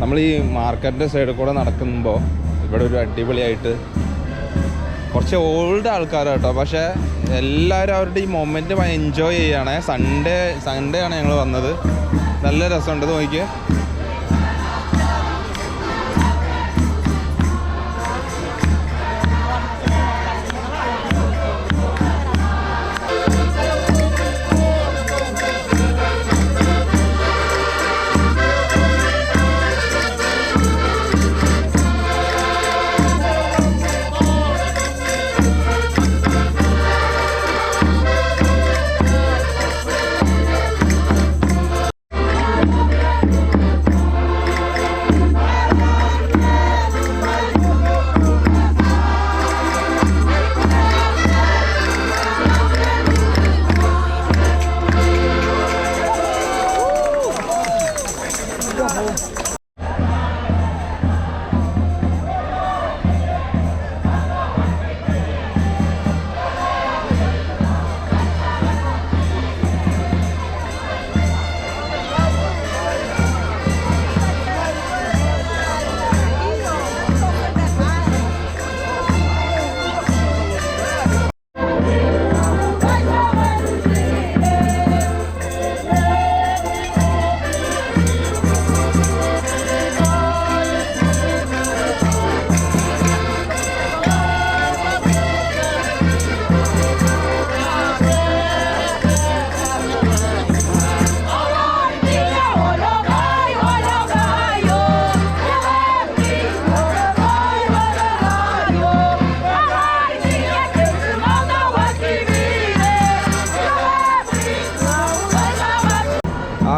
നമ്മൾ ഈ മാർക്കറ്റിന്റെ സൈഡിൽ കൂടെ നടക്കുമ്പോൾ ഇവിടെ ഒരു അടിപൊളിയായിട്ട് കുറച്ച് ഓൾഡ് ആൾക്കാരാണ് കേട്ടോ പക്ഷേ എല്ലാവരും അവരുടെ ഈ മൊമെന്റ് എൻജോയ് ചെയ്യാണ്. സൺഡേ സൺഡേ ആണ് ഞങ്ങൾ വന്നത്. നല്ല രസമുണ്ട് നോക്കിയേ.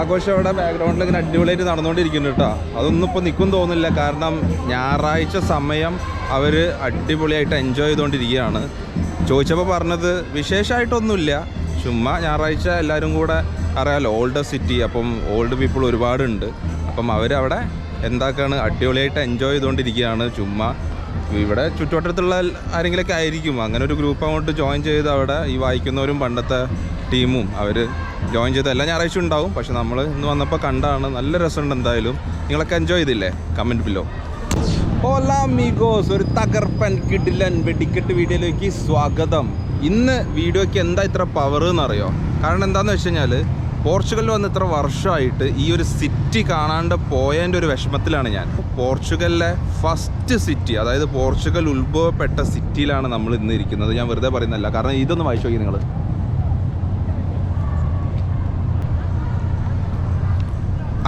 ആഘോഷം അവിടെ ബാക്ക്ഗ്രൗണ്ടിൽ ഇങ്ങനെ അടിപൊളിയായിട്ട് നടന്നുകൊണ്ടിരിക്കുന്നു കേട്ടോ. അതൊന്നും ഇപ്പോൾ നിൽക്കും തോന്നുന്നില്ല. കാരണം ഞായറാഴ്ച സമയം അവർ അടിപൊളിയായിട്ട് എൻജോയ് ചെയ്തുകൊണ്ടിരിക്കുകയാണ്. ചോദിച്ചപ്പോൾ പറഞ്ഞത് വിശേഷമായിട്ടൊന്നുമില്ല ചുമ്മാ ഞായറാഴ്ച എല്ലാവരും കൂടെ അറിയാമല്ലോ ഓൾഡ് സിറ്റി അപ്പം ഓൾഡ് പീപ്പിൾ ഒരുപാടുണ്ട്. അപ്പം അവരവിടെ എന്താക്കാണ് അടിപൊളിയായിട്ട് എൻജോയ് ചെയ്തുകൊണ്ടിരിക്കുകയാണ്. ചുമ്മാ ഇവിടെ ചുറ്റുവട്ടത്തുള്ള ആരെങ്കിലുമൊക്കെ ആയിരിക്കും. അങ്ങനെ ഒരു ഗ്രൂപ്പ് അങ്ങോട്ട് ജോയിൻ ചെയ്ത് അവിടെ ഈ വായിക്കുന്നവരും പണ്ടത്തെ ടീമും അവർ ജോയിൻ ചെയ്ത് എല്ലാ ഞായറാഴ്ച ഉണ്ടാവും. പക്ഷെ നമ്മൾ ഇന്ന് വന്നപ്പോൾ കണ്ടാണ് നല്ല രസമുണ്ട് എന്തായാലും. നിങ്ങളൊക്കെ എൻജോയ് ചെയ്തില്ലേ? കമന്റ് ബില്ലോ ഓലാ ഒരു തകർപ്പൻ കിഡിലൻ വെടിക്കെട്ട് വീഡിയോയിലേക്ക് സ്വാഗതം. ഇന്ന് വീഡിയോയ്ക്ക് എന്താ ഇത്ര പവർ എന്നറിയോ? കാരണം എന്താണെന്ന് വെച്ച് കഴിഞ്ഞാൽ പോർച്ചുഗലിൽ വന്ന് ഇത്ര വർഷമായിട്ട് ഈ ഒരു സിറ്റി കാണാണ്ട് പോയതിന്റെ ഒരു വിഷമത്തിലാണ് ഞാൻ. പോർച്ചുഗലിലെ ഫസ്റ്റ് സിറ്റി അതായത് പോർച്ചുഗൽ ഉത്ഭവപ്പെട്ട സിറ്റിയിലാണ് നമ്മൾ ഇന്ന് ഇരിക്കുന്നത്. ഞാൻ വെറുതെ പറയുന്നല്ല കാരണം ഇതൊന്ന് വായിച്ചു നോക്കി നിങ്ങൾ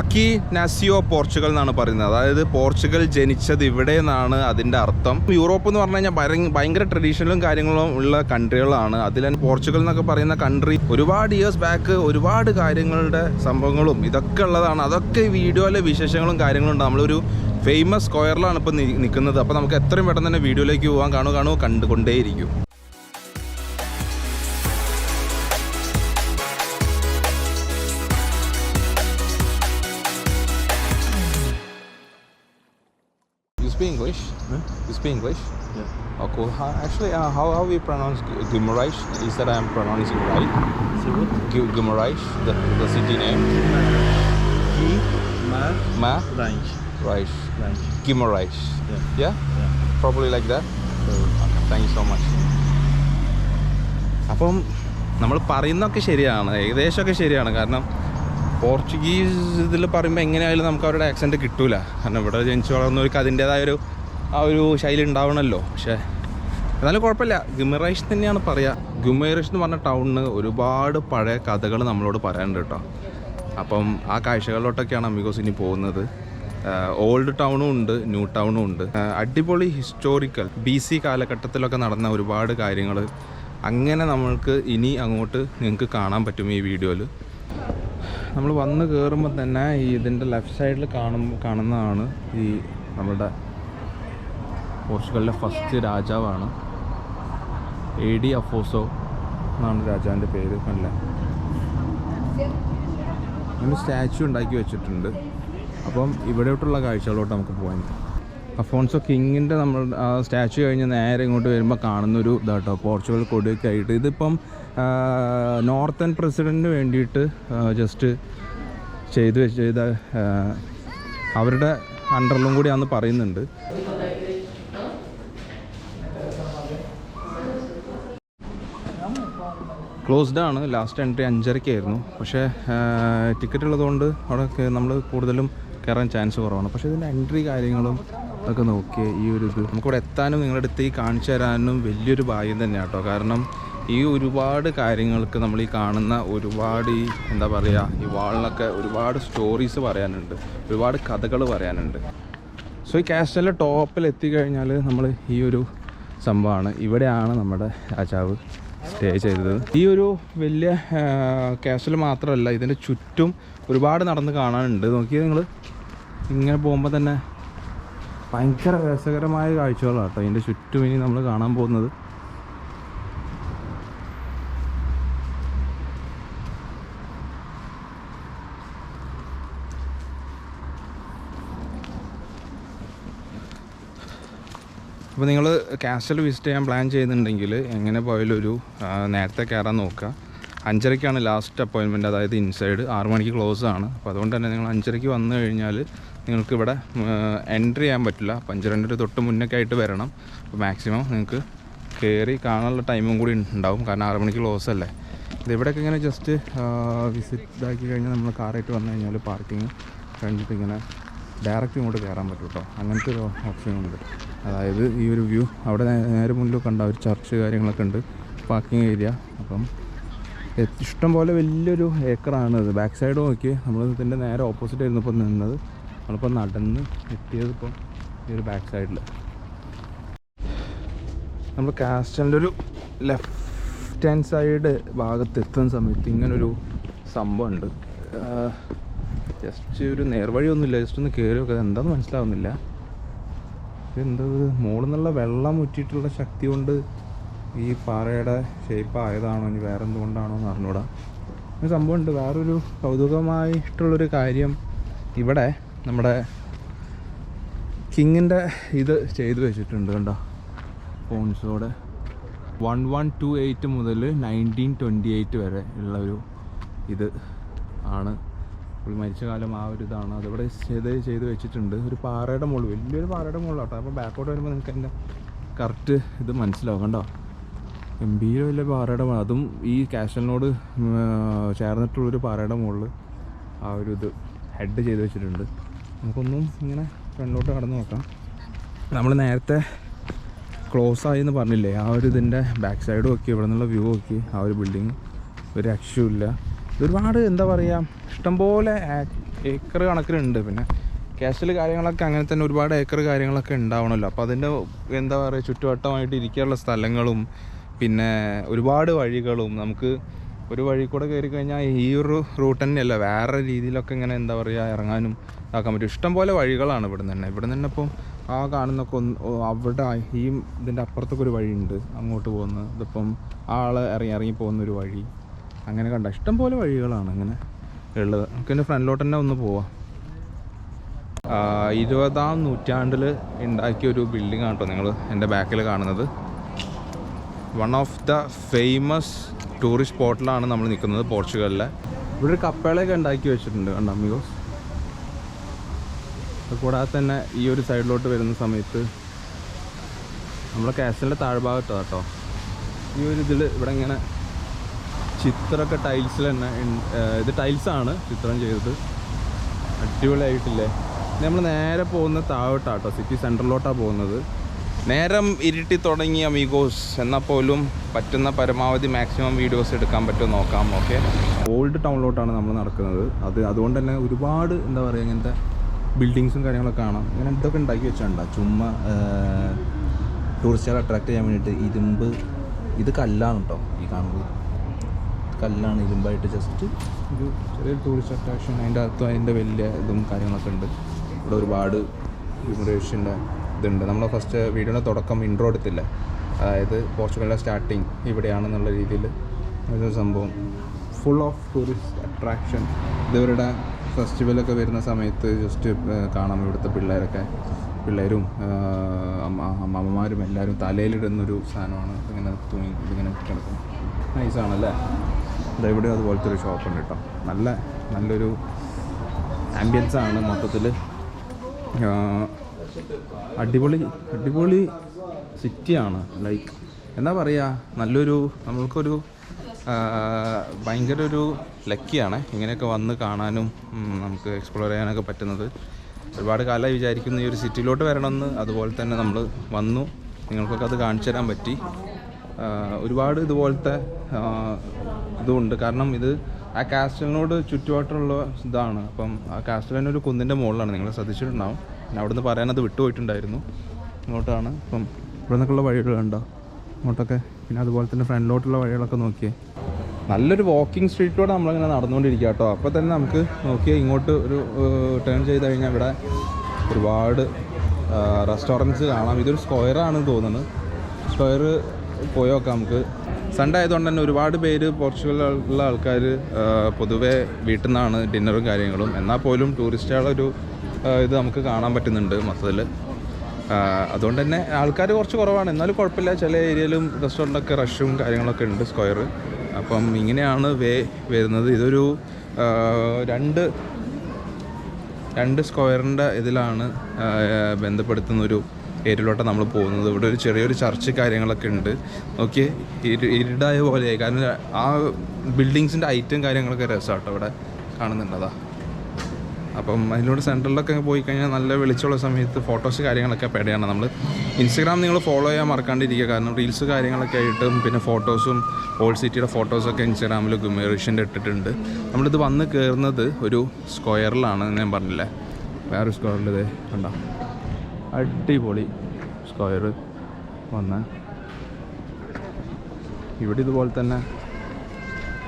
അക്കി നാസിയോ പോർച്ചുഗൽ എന്നാണ് പറയുന്നത്. അതായത് പോർച്ചുഗൽ ജനിച്ചത് ഇവിടെ എന്നാണ് അതിന്റെ അർത്ഥം. യൂറോപ്പ് എന്ന് പറഞ്ഞു കഴിഞ്ഞാൽ ഭയങ്കര ട്രഡീഷണലും കാര്യങ്ങളും ഉള്ള കൺട്രികളാണ് അതിൽ പോർച്ചുഗൽ എന്നൊക്കെ പറയുന്ന കൺട്രി ഒരുപാട് ഇയേഴ്സ് ബാക്ക് ഒരുപാട് കാര്യങ്ങളുടെ സംഭവങ്ങളും ഇതൊക്കെ ഉള്ളതാണ്. അതൊക്കെ വീഡിയോയിലെ വിശേഷങ്ങളും കാര്യങ്ങളും ഉണ്ട്. നമ്മളൊരു ഫേമസ് സ്ക്വയറിലാണ് ഇപ്പോൾ നിൽക്കുന്നത് അപ്പോൾ നമുക്ക് എത്രയും പെട്ടെന്ന് തന്നെ വീഡിയോയിലേക്ക് പോകാൻ കാണുക കാണുക കണ്ടുകൊണ്ടേയിരിക്കും. You speak English? You speak English? Yeah. Oh, cool. How, actually, uh, how, how we pronounce Gu- Gumarães? Is that I'm pronouncing right? See what? Gu- Gumarães, the, the city name? Ki, ma, Ma? ranch. Right. Ranch. Gumarães. Yeah. Yeah? Yeah. Probably like that? So, Okay, thank you so much. അപ്പം നമ്മൾ പറയുന്നതൊക്കെ ശരിയാണ് ഏകദേശമൊക്കെ ശരിയാണ് കാരണം Portuguese ഇതിൽ പറയുമ്പോൾ എങ്ങനെയായാലും നമുക്ക് അവരുടെ ആക്സെന്റ് കിട്ടൂല. കാരണം ഇവിടെ ജനിച്ചു വളർന്നവർക്ക് അതിന്റേതായ ഒരു ആ ഒരു ശൈലി ഉണ്ടാവണമല്ലോ പക്ഷേ എന്നാലും കുഴപ്പമില്ല. ഗുമറൈഷ് തന്നെയാണ് പറയുക ഗുമേറിഷ് എന്ന് പറഞ്ഞ ടൗണിന് ഒരുപാട് പഴയ കഥകൾ നമ്മളോട് പറയാനുണ്ട് കേട്ടോ. അപ്പം ആ കാഴ്ചകളിലോട്ടൊക്കെയാണ് അമിഗോസ് ഇനി പോകുന്നത്. ഓൾഡ് ടൗണും ഉണ്ട് ന്യൂ ടൗണും ഉണ്ട്. അടിപൊളി ഹിസ്റ്റോറിക്കൽ ബി സി കാലഘട്ടത്തിലൊക്കെ നടന്ന ഒരുപാട് കാര്യങ്ങൾ അങ്ങനെ നമ്മൾക്ക് ഇനി അങ്ങോട്ട് നിങ്ങൾക്ക് കാണാൻ പറ്റും ഈ വീഡിയോയിൽ നമ്മൾ വന്ന് കയറുമ്പോൾ തന്നെ ഈ ഇതിന്റെ ലെഫ്റ്റ് സൈഡിൽ കാണും കാണുന്നതാണ് ഈ നമ്മുടെ പോർച്ചുഗലിലെ ഫസ്റ്റ് രാജാവാണ്. എ ഡി അഫോസോ എന്നാണ് രാജാവിന്റെ പേര് കണ്ടില്ല? ഒരു സ്റ്റാച്ചു ഉണ്ടാക്കി വെച്ചിട്ടുണ്ട്. അപ്പം ഇവിടോട്ടുള്ള കാഴ്ചകളോട്ട് നമുക്ക് പോകാൻ അഫോൺസോ കിങ്ങിന്റെ നമ്മൾ ആ സ്റ്റാച്ചു കഴിഞ്ഞ് നേരെ ഇങ്ങോട്ട് വരുമ്പോൾ കാണുന്നൊരു ഇതാട്ടോ പോർച്ചുഗൽ കൊടിയൊക്കെ ആയിട്ട് ഇതിപ്പം നോർത്തേൺ പ്രസിഡന്റിന് വേണ്ടിയിട്ട് ജസ്റ്റ് ചെയ്ത് ചെയ്ത അവരുടെ അണ്ടറിലും കൂടി അന്ന് പറയുന്നുണ്ട്. ക്ലോസ്ഡ് ആണ്. ലാസ്റ്റ് എൻട്രി അഞ്ചരയ്ക്കായിരുന്നു പക്ഷേ ടിക്കറ്റ് ഉള്ളതുകൊണ്ട് അവിടെ നമ്മൾ കൂടുതലും കയറാൻ ചാൻസ് കുറവാണ്. പക്ഷേ ഇതിന്റെ എൻട്രി കാര്യങ്ങളും ഒക്കെ നോക്കിയ ഈ ഒരു ഇത് നമുക്കിവിടെ എത്താനും നിങ്ങളുടെ അടുത്ത് ഈ കാണിച്ചു തരാനും വലിയൊരു ഭാഗ്യം തന്നെയാണ് കേട്ടോ കാരണം ഈ ഒരുപാട് കാര്യങ്ങൾക്ക് നമ്മൾ ഈ കാണുന്ന ഒരുപാട് ഈ എന്താ പറയുക ഈ വാളിനൊക്കെ ഒരുപാട് സ്റ്റോറീസ് പറയാനുണ്ട് ഒരുപാട് കഥകൾ പറയാനുണ്ട്. സോ ഈ കാസ്റ്റലിന്റെ ടോപ്പിൽ എത്തിക്കഴിഞ്ഞാൽ നമ്മൾ ഈ ഒരു സംഭവമാണ്. ഇവിടെയാണ് നമ്മുടെ രാജാവ് സ്റ്റേ ചെയ്തത്. ഈ ഒരു വലിയ കാസ്റ്റൽ മാത്രമല്ല ഇതിന്റെ ചുറ്റും ഒരുപാട് നടന്ന് കാണാനുണ്ട്. നോക്കിയാൽ നിങ്ങൾ ഇങ്ങനെ പോകുമ്പോൾ തന്നെ ഭയങ്കര രസകരമായ കാഴ്ചകളാണ് കേട്ടോ. ഇതിന്റെ ചുറ്റും ഇനി നമ്മൾ കാണാൻ പോകുന്നത്. അപ്പോൾ നിങ്ങൾ കാസ്റ്റൽ വിസിറ്റ് ചെയ്യാൻ പ്ലാൻ ചെയ്യുന്നുണ്ടെങ്കിൽ എങ്ങനെ പോയാലും ഒരു നേരത്തെ കയറാൻ നോക്കുക. അഞ്ചരയ്ക്കാണ് ലാസ്റ്റ് അപ്പോയിൻമെന്റ് അതായത് ഇൻസൈഡ് ആറുമണിക്ക് ക്ലോസ് ആണ്. അപ്പോൾ അതുകൊണ്ട് തന്നെ നിങ്ങൾ അഞ്ചരയ്ക്ക് വന്നു കഴിഞ്ഞാൽ നിങ്ങൾക്ക് ഇവിടെ എൻട്രി ചെയ്യാൻ പറ്റില്ല. അപ്പോൾ അഞ്ചരന്റെ തൊട്ട് മുന്നൊക്കെ ആയിട്ട് വരണം. അപ്പോൾ മാക്സിമം നിങ്ങൾക്ക് കയറി കാണാനുള്ള ടൈമും കൂടി ഉണ്ടാവും. കാരണം ആറ് മണിക്ക് ക്ലോസ് അല്ലേ? ഇത് ഇവിടെയൊക്കെ ഇങ്ങനെ ജസ്റ്റ് വിസിറ്റ് ഇതാക്കി കഴിഞ്ഞാൽ നമ്മൾ കാറായിട്ട് വന്നു കഴിഞ്ഞാൽ പാർക്കിങ് കഴിഞ്ഞിട്ട് ഇങ്ങനെ ഡയറക്റ്റ് ഇങ്ങോട്ട് കയറാൻ പറ്റും കേട്ടോ അങ്ങനത്തെ ഒരു ഓപ്ഷനുണ്ട് അതായത് ഈ ഒരു വ്യൂ അവിടെ നേരെ മുന്നിൽ കണ്ട ഒരു ചർച്ച് കാര്യങ്ങളൊക്കെ ഉണ്ട്. പാർക്കിംഗ് ഏരിയ അപ്പം ഇഷ്ടം പോലെ വലിയൊരു ഏക്കറാണ് ഇത്. ബാക്ക് സൈഡ് നോക്കി നമ്മൾ ഇതിന്റെ നേരെ ഓപ്പോസിറ്റ് ആയിരുന്നു ഇപ്പോൾ നിന്നത്. നമ്മളിപ്പോൾ നടന്ന് എത്തിയത് ഇപ്പം ഈ ഒരു ബാക്ക് സൈഡിൽ നമ്മൾ കാസ്റ്റലിന്റെ ഒരു ലെഫ്റ്റ് ഹാൻഡ് സൈഡ് ഭാഗത്ത് എത്തുന്ന സമയത്ത് ഇങ്ങനൊരു സംഭവമുണ്ട് ജസ്റ്റ് ഒരു നേർവഴിയൊന്നുമില്ല. ജസ്റ്റ് ഒന്ന് കയറി നോക്കുക എന്താണെന്ന് മനസ്സിലാവുന്നില്ല. എന്താ മുകളിൽ നിന്നുള്ള വെള്ളം മുറ്റിയിട്ടുള്ള ശക്തി കൊണ്ട് ഈ പാറയുടെ ഷേപ്പ് ആയതാണോ? ഇനി വേറെ എന്തുകൊണ്ടാണോ എന്ന് അറിഞ്ഞൂടാ. സംഭവമുണ്ട് വേറൊരു കൗതുകമായിട്ടുള്ളൊരു കാര്യം ഇവിടെ നമ്മുടെ കിങ്ങിന്റെ ഇത് ചെയ്തു വെച്ചിട്ടുണ്ട് കണ്ടോ? ഫോൺസോടെ. വൺ വൺ ടു എയ്റ്റ് മുതൽ നയന്റീൻ ട്വന്റി എയ്റ്റ് വരെ ഉള്ള ഒരു ഇത് ആണ്. പുള്ളി മരിച്ച കാലം ആ ഒരു ഇതാണ്. അതിവിടെ ചെയ്ത് ചെയ്ത് വെച്ചിട്ടുണ്ട്. ഒരു പാറയുടെ മുകളിൽ വലിയൊരു പാറയുടെ മുകളിലാട്ടോ. അപ്പോൾ ബാക്കോട്ട് വരുമ്പോൾ നിങ്ങൾക്ക് എന്റെ കറക്റ്റ് ഇത് മനസ്സിലാവും കണ്ടോ? ഗംഭീര വലിയ പാറയുടെ അതും ഈ കാഷലിനോട് ചേർന്നിട്ടുള്ളൊരു പാറയുടെ മുകളിൽ ആ ഒരു ഇത് ഹെഡ് ചെയ്ത് വെച്ചിട്ടുണ്ട്. നമുക്കൊന്നും ഇങ്ങനെ ഫ്രണ്ടിലോട്ട് കടന്നു നോക്കാം. നമ്മൾ നേരത്തെ ക്ലോസ് ആയി എന്ന് പറഞ്ഞില്ലേ ആ ഒരു ഇതിന്റെ ബാക്ക് സൈഡ് നോക്കി ഇവിടെ നിന്നുള്ള വ്യൂ നോക്കി ആ ഒരു ബിൽഡിങ് ഒരു രക്ഷയില്ല ഒരുപാട് എന്താ പറയുക ഇഷ്ടംപോലെ ഏക്കർ കണക്കിനുണ്ട്. പിന്നെ കാസ്റ്റൽ കാര്യങ്ങളൊക്കെ അങ്ങനെ തന്നെ ഒരുപാട് ഏക്കർ കാര്യങ്ങളൊക്കെ ഉണ്ടാവണമല്ലോ അപ്പോൾ അതിന്റെ എന്താ പറയുക ചുറ്റുവട്ടമായിട്ട് ഇരിക്കാനുള്ള സ്ഥലങ്ങളും പിന്നെ ഒരുപാട് വഴികളും. നമുക്ക് ഒരു വഴി കൂടെ കയറി കഴിഞ്ഞാൽ ഈ ഒരു റൂട്ട് തന്നെയല്ല. വേറെ രീതിയിലൊക്കെ ഇങ്ങനെ എന്താ പറയുക ഇറങ്ങാനും ഇതാക്കാൻ പറ്റും. ഇഷ്ടംപോലെ വഴികളാണ് ഇവിടെ നിന്ന് തന്നെ. ഇവിടെ നിന്ന് ഇപ്പം ആ കാണുന്നൊക്കെ ഒന്ന് അവിടെ ഈ ഇതിന്റെ അപ്പുറത്തൊക്കെ ഒരു വഴിയുണ്ട്. അങ്ങോട്ട് പോകുന്ന ഇതിപ്പം ആൾ ഇറങ്ങി ഇറങ്ങി പോകുന്ന ഒരു വഴി. അങ്ങനെ കണ്ട ഇഷ്ടംപോലെ വഴികളാണ് അങ്ങനെ ഉള്ളത്. നമുക്ക് എന്റെ ഫ്രണ്ടിലോട്ട് തന്നെ ഒന്ന് പോവാം. ഇരുപതാം നൂറ്റാണ്ടിൽ ഉണ്ടാക്കിയ ഒരു ബിൽഡിംഗ് ആണ് കേട്ടോ നിങ്ങൾ എന്റെ ബാക്കിൽ കാണുന്നത്. One of the famous tourist സ്പോട്ടിലാണ് നമ്മൾ നിൽക്കുന്നത് പോർച്ചുഗലിലെ. ഇവിടെ ഒരു കപ്പേളയൊക്കെ ഉണ്ടാക്കി വെച്ചിട്ടുണ്ട് കണ്ടോ അമിഗോസ്? കൂടാതെ തന്നെ ഈ ഒരു സൈഡിലോട്ട് വരുന്ന സമയത്ത് നമ്മുടെ കാസ്റ്റലിന്റെ താഴ്ഭാഗത്താണ് കേട്ടോ. ഈ ഒരു ഇതിൽ ഇവിടെ ഇങ്ങനെ ചിത്രമൊക്കെ ടൈൽസിൽ തന്നെ ഇത് ടൈൽസാണ് ചിത്രം ചെയ്തത്. അടിപൊളിയായിട്ടില്ലേ? നമ്മൾ നേരെ പോകുന്ന താഴോട്ടാട്ടോ സിറ്റി സെന്ററിലോട്ടാണ് പോകുന്നത്. നേരം ഇരുട്ടി തുടങ്ങിയ മീഗോസ് എന്നാൽ പോലും പറ്റുന്ന പരമാവധി മാക്സിമം വീഡിയോസ് എടുക്കാൻ പറ്റുമോ നോക്കാം ഓക്കെ ഓൾഡ് ടൗണിലോട്ടാണ് നമ്മൾ നടക്കുന്നത്. അത് അതുകൊണ്ട് തന്നെ ഒരുപാട് എന്താ പറയുക ഇങ്ങനത്തെ ബിൽഡിങ്സും കാര്യങ്ങളൊക്കെ കാണാം. അങ്ങനെ ഇതൊക്കെ ഉണ്ടാക്കി വെച്ചിട്ടുണ്ടോ ചുമ്മാ ടൂറിസ്റ്റുകളെ അട്രാക്ട് ചെയ്യാൻ വേണ്ടിയിട്ട് ഇരുമ്പ് ഇത് കല്ലാണ് കേട്ടോ ഈ കാണുന്നത്. കല്ലാണ് ഇരുമ്പായിട്ട് ജസ്റ്റ് ഒരു ചെറിയ ടൂറിസ്റ്റ് അട്രാക്ഷൻ അതിന്റെ അകത്തും അതിന്റെ വലിയ ഇതും കാര്യങ്ങളൊക്കെ ഉണ്ട്. ഇവിടെ ഒരുപാട് ഇമിഗ്രേഷന്റെ ഇതുണ്ട്. നമ്മൾ ഫസ്റ്റ് വീഡിയോയുടെ തുടക്കം ഇൻട്രോ എടുത്തില്ല? അതായത് പോർച്ചുഗലിന്റെ സ്റ്റാർട്ടിങ് ഇവിടെയാണെന്നുള്ള രീതിയിൽ ഒരു സംഭവം. ഫുൾ ഓഫ് ടൂറിസ്റ്റ് അട്രാക്ഷൻ ഇതവരുടെ ഫെസ്റ്റിവലൊക്കെ വരുന്ന സമയത്ത് ജസ്റ്റ് കാണാം ഇവിടുത്തെ പിള്ളേരൊക്കെ. പിള്ളേരും അമ്മ അമ്മമാരും എല്ലാവരും തലയിലിടുന്നൊരു സാധനമാണ്. ഇങ്ങനെ തുണി ഇതിങ്ങനെ കിടക്കും. നൈസാണല്ലേ ഇവിടെ അതുപോലത്തെ ഒരു ഷോപ്പുണ്ട് കേട്ടോ നല്ല നല്ലൊരു ആംബിയൻസ് ആണ് മൊത്തത്തിൽ അടിപൊളി അടിപൊളി സിറ്റിയാണ് ലൈക്ക് എന്താ പറയുക നല്ലൊരു നമ്മൾക്കൊരു ഭയങ്കര ഒരു ലക്കിയാണ് ഇങ്ങനെയൊക്കെ വന്ന് കാണാനും നമുക്ക് എക്സ്പ്ലോർ ചെയ്യാനൊക്കെ പറ്റുന്നത്. ഒരുപാട് കാലമായി വിചാരിക്കുന്ന ഈ ഒരു സിറ്റിയിലോട്ട് വരണമെന്ന്. അതുപോലെ തന്നെ നമ്മൾ വന്നു. നിങ്ങൾക്കൊക്കെ അത് കാണിച്ചു തരാൻ പറ്റി. ഒരുപാട് ഇതുപോലത്തെ ഇതുണ്ട്. കാരണം ഇത് ആ കാസ്റ്റലിനോട് ചുറ്റുപാട്ടുള്ള ഇതാണ്. അപ്പം ആ കാസ്റ്റൽ തന്നെ ഒരു കുന്നിന്റെ മുകളിലാണ്. നിങ്ങൾ ശ്രദ്ധിച്ചിട്ടുണ്ടാവും. പിന്നെ അവിടെ നിന്ന് പറയാനത് വിട്ടുപോയിട്ടുണ്ടായിരുന്നു. ഇങ്ങോട്ടാണ്. അപ്പം ഇവിടെ നിന്നൊക്കെയുള്ള വഴികളുണ്ടോ ഇങ്ങോട്ടൊക്കെ പിന്നെ അതുപോലെ തന്നെ ഫ്രണ്ടിലോട്ടുള്ള വഴികളൊക്കെ നോക്കിയേ. നല്ലൊരു വാക്കിംഗ് സ്ട്രീറ്റിലൂടെ നമ്മളിങ്ങനെ നടന്നുകൊണ്ടിരിക്കുക കേട്ടോ. അപ്പോൾ തന്നെ നമുക്ക് നോക്കിയാൽ ഇങ്ങോട്ട് ഒരു ടേൺ ചെയ്ത് കഴിഞ്ഞാൽ ഇവിടെ ഒരുപാട് റെസ്റ്റോറന്റ്സ് കാണാം. ഇതൊരു സ്ക്വയറാണ് തോന്നുന്നത് സ്ക്വയർ പോയി നോക്കാം നമുക്ക്. സൺഡേ ആയതുകൊണ്ട് തന്നെ ഒരുപാട് പേര് പോർച്ചുഗലിലുള്ള ആൾക്കാർ പൊതുവേ വീട്ടിൽ നിന്നാണ് ഡിന്നറും കാര്യങ്ങളും. എന്നാൽ പോലും ടൂറിസ്റ്റുകളൊരു ഇത് നമുക്ക് കാണാൻ പറ്റുന്നുണ്ട് മൊത്തത്തിൽ അതുകൊണ്ട് തന്നെ ആൾക്കാർ കുറച്ച് കുറവാണ്. എന്നാലും കുഴപ്പമില്ല. ചില ഏരിയയിലും റെസ്റ്റോറന്റൊക്കെ റഷും കാര്യങ്ങളൊക്കെ ഉണ്ട് സ്ക്വയർ. അപ്പം ഇങ്ങനെയാണ് വേ വരുന്നത്. ഇതൊരു രണ്ട് രണ്ട് സ്ക്വയറിന്റെ ഇതിലാണ് ബന്ധപ്പെടുത്തുന്നൊരു ഏരിയയിലോട്ടാണ് നമ്മൾ പോകുന്നത്. ഇവിടെ ഒരു ചെറിയൊരു ചർച്ച് കാര്യങ്ങളൊക്കെ ഉണ്ട്. ഓക്കെ ഇരുടായ പോലെ കാരണം ആ ബിൽഡിങ്സിന്റെ ഐറ്റം കാര്യങ്ങളൊക്കെ രസമാട്ടോ ഇവിടെ കാണുന്നുണ്ടതാണ് അപ്പം അതിലൂടെ സെന്ററിലൊക്കെ പോയി കഴിഞ്ഞാൽ നല്ല വെളിച്ചമുള്ള സമയത്ത് ഫോട്ടോസ് കാര്യങ്ങളൊക്കെ പേടിയാണ് നമ്മൾ ഇൻസ്റ്റാഗ്രാം നിങ്ങൾ ഫോളോ ചെയ്യാൻ മറക്കാണ്ടിരിക്കുക. കാരണം റീൽസ് കാര്യങ്ങളൊക്കെ ആയിട്ടും പിന്നെ ഫോട്ടോസും ഓൾഡ് സിറ്റിയുടെ ഫോട്ടോസൊക്കെ ഇൻസ്റ്റഗ്രാമിൽ ഗുമേഷന്റെ ഇട്ടിട്ടുണ്ട്. നമ്മളിത് വന്ന് കയറുന്നത് ഒരു സ്ക്വയറിലാണ് ഞാൻ പറഞ്ഞില്ല? വേറൊരു സ്ക്വയറിൽ ഇതേ കണ്ട? അടിപൊളി സ്ക്വയർ വന്ന്. ഇവിടെ ഇതുപോലെ തന്നെ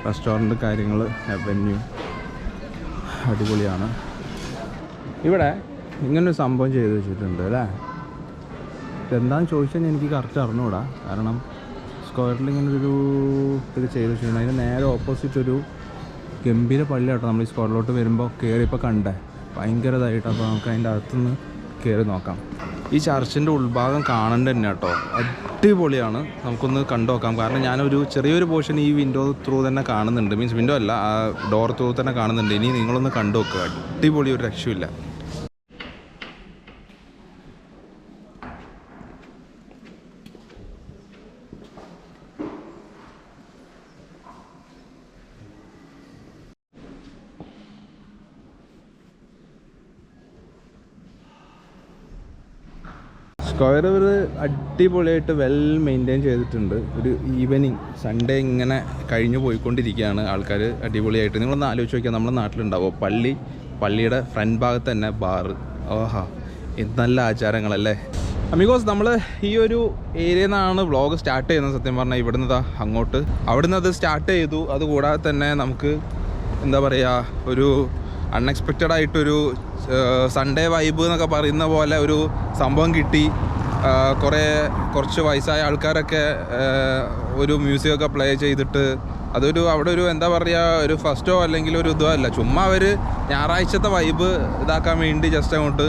റെസ്റ്റോറന്റ് കാര്യങ്ങൾ അവന്യൂ അടിപൊളിയാണ്. ഇവിടെ ഇങ്ങനൊരു സംഭവം ചെയ്ത് വെച്ചിട്ടുണ്ട് അല്ലേ? ഇതെന്താണെന്ന് ചോദിച്ചാൽ എനിക്ക് കറക്റ്റ് അറിഞ്ഞുകൂടാ കാരണം സ്ക്വയറിൽ ഇങ്ങനൊരു ഇത് ചെയ്ത് വെച്ചിട്ടുണ്ട്. അതിന് നേരെ ഓപ്പോസിറ്റ് ഒരു ഗംഭീര പള്ളി കേട്ടോ നമ്മൾ ഈ സ്ക്വയറിലോട്ട് വരുമ്പോൾ കയറിയപ്പോൾ കണ്ടേ. ഭയങ്കര ഇതായിട്ട്. അപ്പോൾ നമുക്ക് അതിന്റെ അകത്തുനിന്ന് കയറി നോക്കാം. ഈ ചർച്ചിന്റെ ഉൾഭാഗം കാണേണ്ട തന്നെ കേട്ടോ. അടിപൊളിയാണ്. നമുക്കൊന്ന് കണ്ടു നോക്കാം. കാരണം ഞാനൊരു ചെറിയൊരു പോർഷൻ ഈ വിൻഡോ ത്രൂ തന്നെ കാണുന്നുണ്ട്. മീൻസ് വിൻഡോ അല്ല ആ ഡോർ ത്രൂ തന്നെ കാണുന്നുണ്ട്. ഇനി നിങ്ങളൊന്ന് കണ്ടു നോക്കുക അടിപൊളി ഒരു രക്ഷയില്ല സ്ക്വയർ ഇവർ അടിപൊളിയായിട്ട് വെൽ മെയിന്റെയിൻ ചെയ്തിട്ടുണ്ട്. ഒരു ഈവനിങ് സൺഡേ ഇങ്ങനെ കഴിഞ്ഞു പോയിക്കൊണ്ടിരിക്കുകയാണ് ആൾക്കാർ അടിപൊളിയായിട്ട്. നിങ്ങളൊന്ന് ആലോചിച്ച് നോക്കിയാൽ നമ്മുടെ നാട്ടിലുണ്ടാവുമോ പള്ളി പള്ളിയുടെ ഫ്രണ്ട് ഭാഗത്ത് തന്നെ ബാറ്. ഓഹാ ഇത് നല്ല ആചാരങ്ങളല്ലേ? അമിഗോസ് നമ്മൾ ഈ ഒരു ഏരിയയിൽ നിന്നാണ് വ്ളോഗ് സ്റ്റാർട്ട് ചെയ്യുന്നത് സത്യം പറഞ്ഞാൽ ഇവിടുന്ന് അങ്ങോട്ട്. അവിടുന്ന് അത് സ്റ്റാർട്ട് ചെയ്തു. അതുകൂടാതെ തന്നെ നമുക്ക് എന്താ പറയുക ഒരു അൺഎക്സ്പെക്റ്റഡ് ആയിട്ടൊരു സൺഡേ വൈബ് എന്നൊക്കെ പറയുന്ന പോലെ ഒരു സംഭവം കിട്ടി. കുറേ കുറച്ച് വയസ്സായ ആൾക്കാരൊക്കെ ഒരു മ്യൂസിക് പ്ലേ ചെയ്തിട്ട് അതൊരു അവിടെ ഒരു എന്താ പറയുക ഒരു ഫസ്റ്റോ അല്ലെങ്കിൽ ഒരു ഇതോ അല്ല. ചുമ്മാ അവർ ഞായറാഴ്ചത്തെ വൈബ് ഇതാക്കാൻ വേണ്ടി ജസ്റ്റ് അങ്ങോട്ട്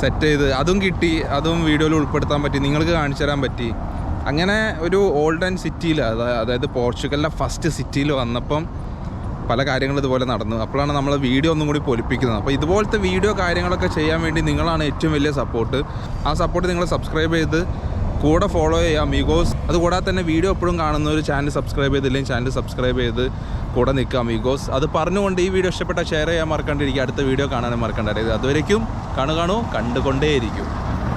സെറ്റ് ചെയ്ത് അതും കിട്ടി അതും വീഡിയോയിൽ ഉൾപ്പെടുത്താൻ പറ്റി നിങ്ങൾക്ക് കാണിച്ചു തരാൻ പറ്റി. അങ്ങനെ ഒരു ഓൾഡ് സിറ്റിയിൽ അതായത് പോർച്ചുഗലിലെ ഫസ്റ്റ് സിറ്റിയിൽ വന്നപ്പം പല കാര്യങ്ങളും ഇതുപോലെ നടന്നു. അപ്പോഴാണ് നമ്മൾ വീഡിയോ ഒന്നും കൂടി പൊലിപ്പിക്കുന്നത്. അപ്പോൾ ഇതുപോലത്തെ വീഡിയോ കാര്യങ്ങളൊക്കെ ചെയ്യാൻ വേണ്ടി നിങ്ങളാണ് ഏറ്റവും വലിയ സപ്പോർട്ട് ആ സപ്പോർട്ട് നിങ്ങൾ സബ്സ്ക്രൈബ് ചെയ്ത് കൂടെ ഫോളോ ചെയ്യാം മീഗോസ് അതുകൂടാതെ തന്നെ വീഡിയോ എപ്പോഴും കാണുന്ന ഒരു ചാനൽ സബ്സ്ക്രൈബ് ചെയ്തില്ലെങ്കിൽ ചാനൽ സബ്സ്ക്രൈബ് ചെയ്ത് കൂടെ നിൽക്കാം മീഗോസ് അത് പറഞ്ഞുകൊണ്ട് ഈ വീഡിയോ ഇഷ്ടപ്പെട്ട ഷെയർ ചെയ്യാൻ മറക്കണ്ടിരിക്കുക അടുത്ത വീഡിയോ കാണാനും മറക്കണ്ടായിരുന്നു അതുവരേക്കും കാണു കാണൂ കണ്ടുകൊണ്ടേയിരിക്കും.